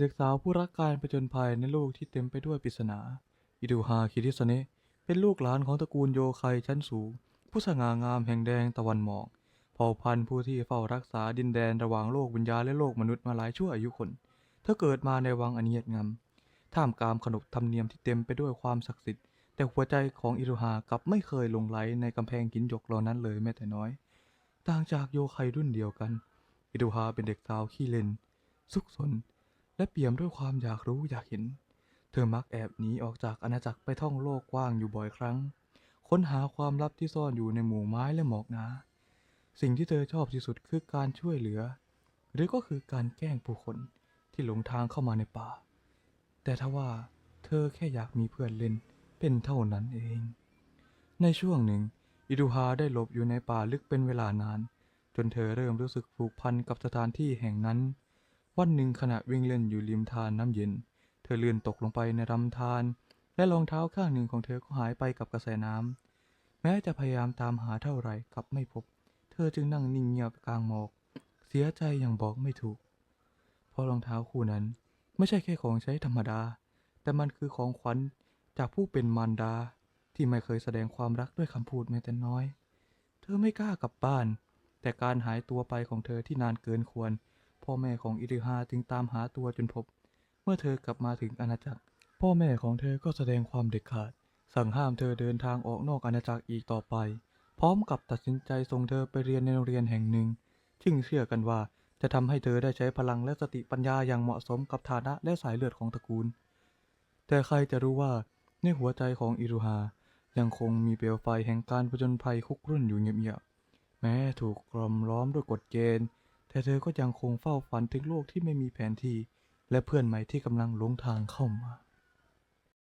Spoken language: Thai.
เด็กสาวผู้รักการผจญภัยในโลกที่เต็มไปด้วยปริศนา อิดูฮาคิริสเนะเป็นลูกหลานของตระกูลโยไคชั้นสูง ผู้สง่างามแห่งแดงตะวันหมอกเผ่าพันธุ์ผู้ที่เฝ้ารักษาดินแดนระหว่างโลกวิญญาณและโลกมนุษย์มาหลายชั่วอายุคน เธอเกิดมาในวังอันเงียบงำท่ามกลางขนบธรรมเนียมที่เต็มไปด้วยความศักดิ์สิทธิ์ แต่หัวใจของอิรุฮากลับไม่เคยหลงไหลในกำแพงหินหยกเหล่านั้นเลยแม้แต่น้อย ต่างจากโยไครุ่นเดียวกัน อิรุฮาเป็นเด็กสาวขี้เล่นซุกซน และเปี่ยมด้วยความอยากรู้อยากเห็น เธอมักแอบหนีออกจากอาณาจักรไปท่องโลกกว้างอยู่บ่อยครั้ง ค้นหาความลับที่ซ่อนอยู่ในหมู่ไม้และหมอกหนา สิ่งที่เธอชอบที่สุดคือการช่วยเหลือ หรือก็คือการแกล้งผู้คนที่หลงทางเข้ามาในป่า แต่ทว่าเธอแค่อยากมีเพื่อนเล่นเป็นเท่านั้นเอง ในช่วงหนึ่ง อิดูฮาได้หลบอยู่ในป่าลึกเป็นเวลานาน จนเธอเริ่มรู้สึกผูกพันกับสถานที่แห่งนั้น วันหนึ่งขณะวิ่งเล่นอยู่ริมทานน้ำเย็น เธอเลื่อนตกลงไปในลำธารและรองเท้าข้างหนึ่งของเธอก็หายไปกับกระแสน้ำแม้จะพยายามตามหาเท่าไหร่กลับไม่พบ เธอจึงนั่งนิ่งเงียบกลางหมอก เสียใจอย่างบอกไม่ถูก เพราะรองเท้าคู่นั้นไม่ใช่แค่ของใช้ธรรมดา แต่มันคือของขวัญจากผู้เป็นมารดา ที่ไม่เคยแสดงความรักด้วยคำพูดแม้แต่น้อย เธอไม่กล้ากลับบ้าน แต่การหายตัวไปของเธอที่นานเกินควร พ่อแม่ของอิริฮาจึงตามหาตัวจนพบ เมื่อเธอกลับมาถึงอาณาจักร พ่อแม่ของเธอก็แสดงความเด็ดขาด สั่งห้ามเธอเดินทางออกนอกอาณาจักรอีกต่อไป พร้อมกับตัดสินใจส่งเธอไปเรียนในโรงเรียนแห่งหนึ่งซึ่งเชื่อกันว่าจะทำให้เธอได้ใช้พลังและสติปัญญาอย่างเหมาะสมกับฐานะและสายเลือดของตระกูล แต่ใครจะรู้ว่าในหัวใจของอิรุฮายังคงมีเปลวไฟแห่งการผจญภัยคุกรุ่นอยู่เงียบๆ แม้ถูกกล่อมล้อมด้วยกฎเกณฑ์ แต่เธอก็ยังคงเฝ้าฝันถึงโลกที่ไม่มีแผนที่ และเพื่อนใหม่ที่กำลังหลงทางเข้ามา